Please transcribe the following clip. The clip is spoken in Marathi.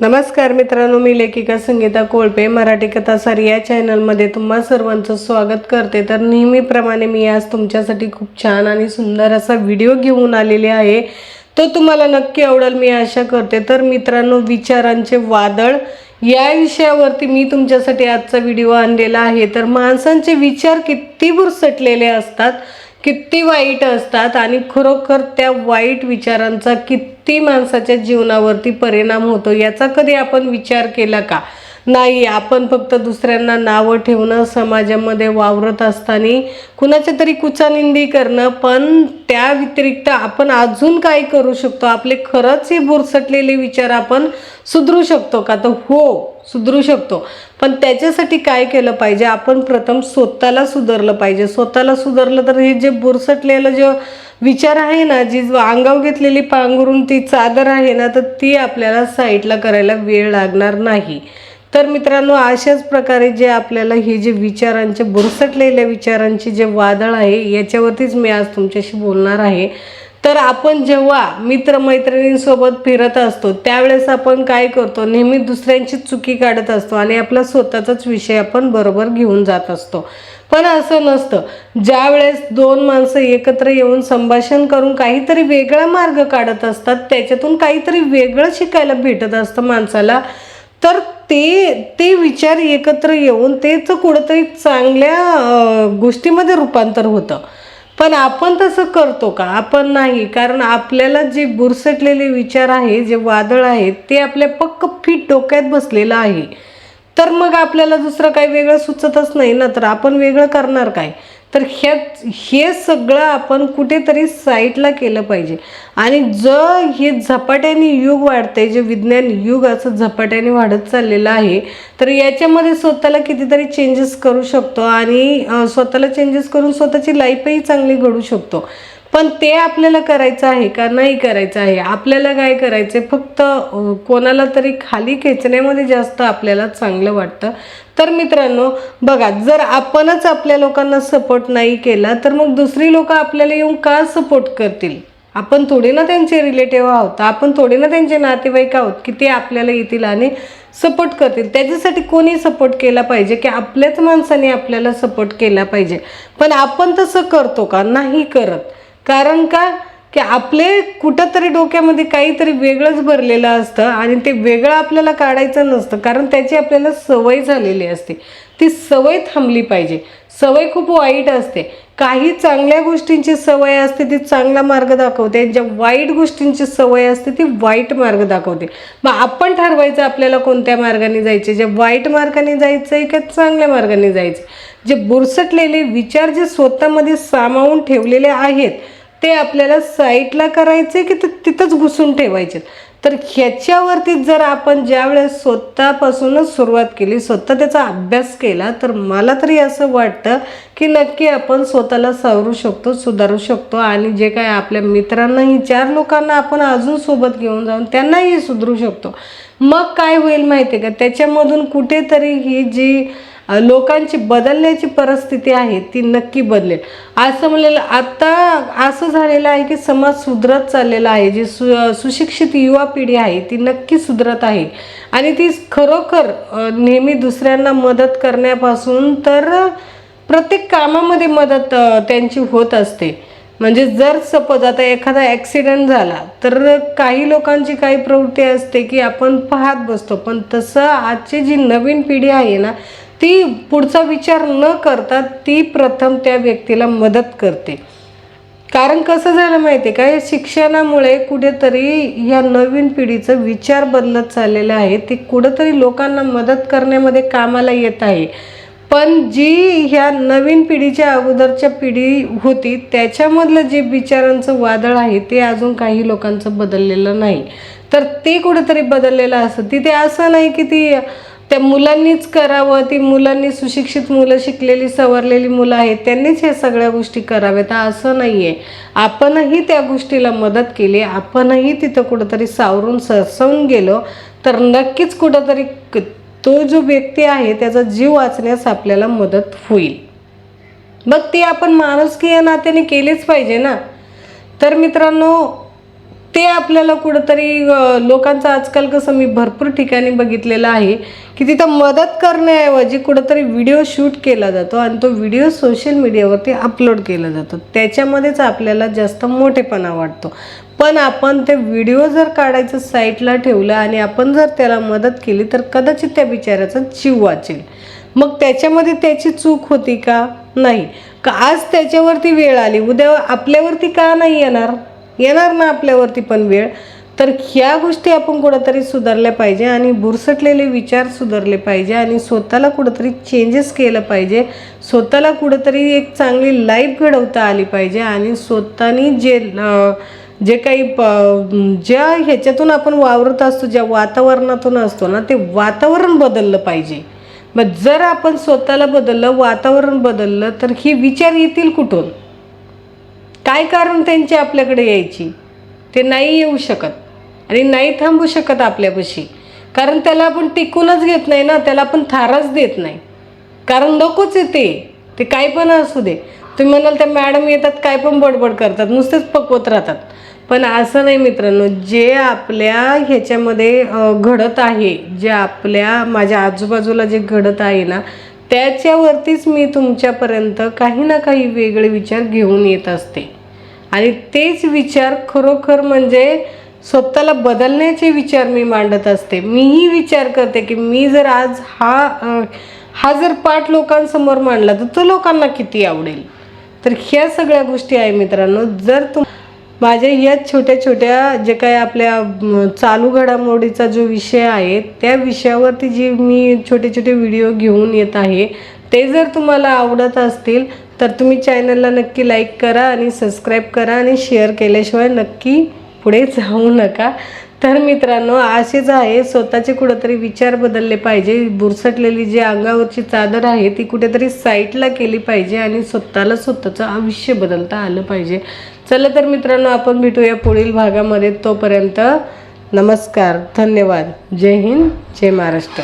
नमस्कार मित्रांनो मी लेखिका संगीता कोळपे मराठी कथासार या चॅनलमध्ये तुम्हा सर्वांचं स्वागत करते. तर नेहमीप्रमाणे मी आज तुमच्यासाठी खूप छान आणि सुंदर असा व्हिडिओ घेऊन आलेले आहे. तो तुम्हाला नक्की आवडेल मी आशा करते. तर मित्रांनो विचारांचे वादळ या विषयावरती मी तुमच्यासाठी आजचा व्हिडिओ आणलेला आहे. तर माणसांचे विचार किती बुरसटलेले असतात. किती वाईट असतात आणि खरोखर त्या वाईट विचारांचा किती माणसाच्या जीवनावरती परिणाम होतो याचा कधी आपण विचार केला का? नाही आपण फक्त दुसऱ्यांना नावं ठेवणं समाजामध्ये वावरत असताना कुणाच्या तरी कुचानिंदी करणं पण त्या व्यतिरिक्त आपण अजून काय करू शकतो? आपले खरंच हे बुरसटलेले विचार आपण सुधरू शकतो का? तर हो सुधरू शकतो. पण त्याच्यासाठी काय केलं पाहिजे? आपण प्रथम स्वतःला सुधारलं पाहिजे. स्वतःला सुधारलं तर हे जे बुरसटलेलं जे विचार आहे ना जी अंगावर घेतलेली पांघरून ती चादर आहे ना तर ती आपल्याला साईडला करायला वेळ लागणार नाही. तर मित्रांनो अशाच प्रकारे जे आपल्याला हे जे विचारांचे बुरसटलेल्या विचारांचे जे वादळ आहे याच्यावरतीच मी आज तुमच्याशी बोलणार आहे. तर आपण जेव्हा मित्रमैत्रिणींसोबत फिरत असतो त्यावेळेस आपण काय करतो? नेहमी दुसऱ्यांची चुकी काढत असतो आणि आपला स्वतःचाच विषय आपण बरोबर घेऊन जात असतो. पण असं नसतं. ज्या वेळेस दोन माणसं एकत्र येऊन संभाषण करून काहीतरी वेगळा मार्ग काढत असतात त्याच्यातून काहीतरी वेगळं शिकायला भेटत असतं माणसाला तर ते ते विचार एकत्र येऊन तेच कुठंतरी चांगल्या गोष्टीमध्ये रूपांतर होतं. पण आपण तसं करतो का? आपण नाही. कारण आपल्याला जे बुरसटलेले विचार आहे जे वादळ आहेत ते आपल्या पक्क फिट डोक्यात बसलेलं आहे. तर मग आपल्याला दुसरं काही वेगळं सुचतच नाही ना? तर आपण वेगळं करणार काय? तर ह्या हे सगळं आपण कुठेतरी साईटला केलं पाहिजे. आणि जर हे झपाट्याने युग वाढते जे विज्ञान युग असं झपाट्याने वाढत चाललेलं आहे तर याच्यामध्ये स्वतःला कितीतरी चेंजेस करू शकतो आणि स्वतःला चेंजेस करून स्वतःची लाईफही चांगली घडू शकतो. पण ते आपल्याला करायचं आहे का नाही करायचं आहे? आपल्याला काय करायचं फक्त कोणाला तरी खाली खेचण्यामध्ये जास्त आपल्याला चांगलं वाटतं. तर मित्रांनो बघा जर आपणच आपल्या लोकांना सपोर्ट नाही केला तर मग दुसरी लोक आपल्याला येऊन का सपोर्ट करतील? आपण थोडी ना त्यांचे रिलेटिव्ह आहोत. आपण थोडी ना त्यांचे नातेवाईक आहोत की ते आपल्याला येतील आणि सपोर्ट करतील. त्याच्यासाठी कोणी सपोर्ट केला पाहिजे की आपल्याच माणसाने आपल्याला सपोर्ट केला पाहिजे? पण आपण तसं करतो का? नाही करत. कारण का? की आपले कुठंतरी डोक्यामध्ये काहीतरी वेगळंच भरलेलं असतं आणि ते वेगळं आपल्याला काढायचं नसतं कारण त्याची आपल्याला सवय झालेली असते. ती सवय थांबली पाहिजे. सवय खूप वाईट असते. काही चांगल्या गोष्टींची सवय असते ती चांगला मार्ग दाखवते. ज्या वाईट गोष्टींची सवय असते ती वाईट मार्ग दाखवते. मग आपण ठरवायचं आपल्याला कोणत्या मार्गाने जायचे? जे वाईट मार्गाने जायचं आहे का चांगल्या मार्गाने जायचं जे बुरसटलेले विचार जे स्वतःमध्ये सामावून ठेवलेले आहेत ते आपल्याला साईटला करायचे की ते तिथंच घुसून ठेवायचे? तर ह्याच्यावरती जर आपण ज्यावेळेस स्वतःपासूनच सुरुवात केली स्वतः त्याचा अभ्यास केला तर मला तरी असं वाटतं की नक्की आपण स्वतःला सावरू शकतो सुधारू शकतो आणि जे काय आपल्या मित्रांनाही चार लोकांना आपण अजून सोबत घेऊन जाऊन त्यांनाही सुधरू शकतो. मग काय होईल माहिती आहे का? त्याच्यामधून कुठेतरी ही जी लोकांची बदलण्याची परिस्थिती आहे ती नक्की बदलेल. असं म्हणलेलं आत्ता असं झालेलं आहे की समाज सुधरत चाललेला आहे. जी सु सुशिक्षित युवा पिढी आहे ती नक्की सुधरत आहे. आणि ती खरोखर नेहमी दुसऱ्यांना मदत करण्यापासून तर प्रत्येक कामामध्ये मदत त्यांची होत असते. म्हणजे जर सपोज आता एखादा ॲक्सिडेंट झाला तर काही लोकांची काही प्रवृत्ती असते की आपण पाहत बसतो. पण तसं आजची जी नवीन पिढी आहे ना ती पुढचा विचार न करता ती प्रथम त्या व्यक्तीला मदत करते. कारण कसं झालं माहिती आहे का? या शिक्षणामुळे कुठेतरी या नवीन पिढीचं विचार बदलत चाललेलं आहे. ते कुठंतरी लोकांना मदत करण्यामध्ये कामाला येत आहे. पण जी ह्या नवीन पिढीच्या अगोदरच्या पिढी होती त्याच्यामधलं जे विचारांचं वादळ आहे ते अजून काही लोकांचं बदललेलं नाही. तर ते कुठेतरी बदललेलं असतं. तिथे असं नाही की ती त्या मुलांनीच करावं ती मुलांनी सुशिक्षित मुलं शिकलेली सवरलेली मुलं आहेत त्यांनीच ह्या सगळ्या गोष्टी कराव्यात. असं नाही आहे आपणही त्या गोष्टीला मदत केली आपणही तिथं कुठंतरी सावरून सरसवून गेलो तर नक्कीच कुठंतरी क- तो जो व्यक्ती आहे त्याचा जीव वाचण्यास आपल्याला मदत होईल. मग ती आपण माणुसकी या नात्याने केलीच पाहिजे ना. तर मित्रांनो ते आपल्याला कुठंतरी लोकांचं आजकाल कसं मी भरपूर ठिकाणी बघितलेलं आहे की तिथं मदत करण्याऐवजी कुठंतरी व्हिडिओ शूट केला जातो आणि तो व्हिडिओ सोशल मीडियावरती अपलोड केला जातो. त्याच्यामध्येच आपल्याला जास्त मोठेपणा वाटतो. पण आपण ते व्हिडिओ जर काढायचं साईटला ठेवलं आणि आपण जर त्याला मदत केली तर कदाचित त्या बिचाऱ्याचा जीव वाचेल. मग त्याच्यामध्ये त्याची चूक होती का? नाही. का आज त्याच्यावरती वेळ आली? उद्या आपल्यावरती का नाही येणार? येणार ना आपल्यावरती पण वेळ? तर ह्या गोष्टी आपण कुठंतरी सुधारल्या पाहिजे आणि बुरसटलेले विचार सुधारले पाहिजे आणि स्वतःला कुठंतरी चेंजेस केलं पाहिजे. स्वतःला कुठंतरी एक चांगली लाईफ घडवता आली पाहिजे आणि स्वतःनी जे जे काही प ज्या ह्याच्यातून आपण वावरत असतो ज्या वातावरणातून असतो ना ते वातावरण बदललं पाहिजे. मग जर आपण स्वतःला बदललं वातावरण बदललं तर हे विचार येतील कुठून? काय कारण त्यांची आपल्याकडे यायची? ते नाही येऊ शकत. आणि नाही थांबू शकत आपल्यापाशी. कारण त्याला आपण टिकूनच घेत नाही ना त्याला आपण थारच देत नाही. कारण नकोच येते ते. काय पण असू दे. तुम्ही म्हणाल त्या मॅडम येतात काय पण बडबड करतात नुसतेच पकवत राहतात. पण असं नाही मित्रांनो जे आपल्या ह्याच्यामध्ये घडत आहे जे आपल्या माझ्या आजूबाजूला जे घडत आहे ना त्याच्यावरतीच मी तुमच्यापर्यंत काही ना काही वेगळे विचार घेऊन येत असते. आणि तेच विचार खरोखर म्हणजे स्वतःला बदलण्याचे विचार मी मांडत असते. मीही विचार करते की मी जर आज हा हा जर पाठ लोकांसमोर मांडला तर तो लोकांना किती आवडेल? तर ह्या सगळ्या गोष्टी आहे मित्रांनो. जर तुम माझ्या या छोट्या छोट्या जे काय आपल्या चालू घडामोडीचा जो विषय आहे त्या विषयावरती जी मी छोटे छोटे व्हिडिओ घेऊन येत आहे ते जर तुम्हाला आवडत असतील तर तुम्ही चॅनलला नक्की लाईक करा आणि सबस्क्राईब करा आणि शेअर केल्याशिवाय नक्की पुढे जाऊ नका. तर मित्रांनो असेच आहे. स्वतःचे कुठंतरी विचार बदलले पाहिजे. बुरसटलेली जी अंगावरची चादर आहे ती कुठेतरी साईटला केली पाहिजे आणि स्वतःला स्वतःचं आयुष्य बदलता आलं पाहिजे. चला तर मित्रांनो आपण भेटूया पुढील भागामध्ये. तोपर्यंत नमस्कार धन्यवाद. जय हिंद जय महाराष्ट्र.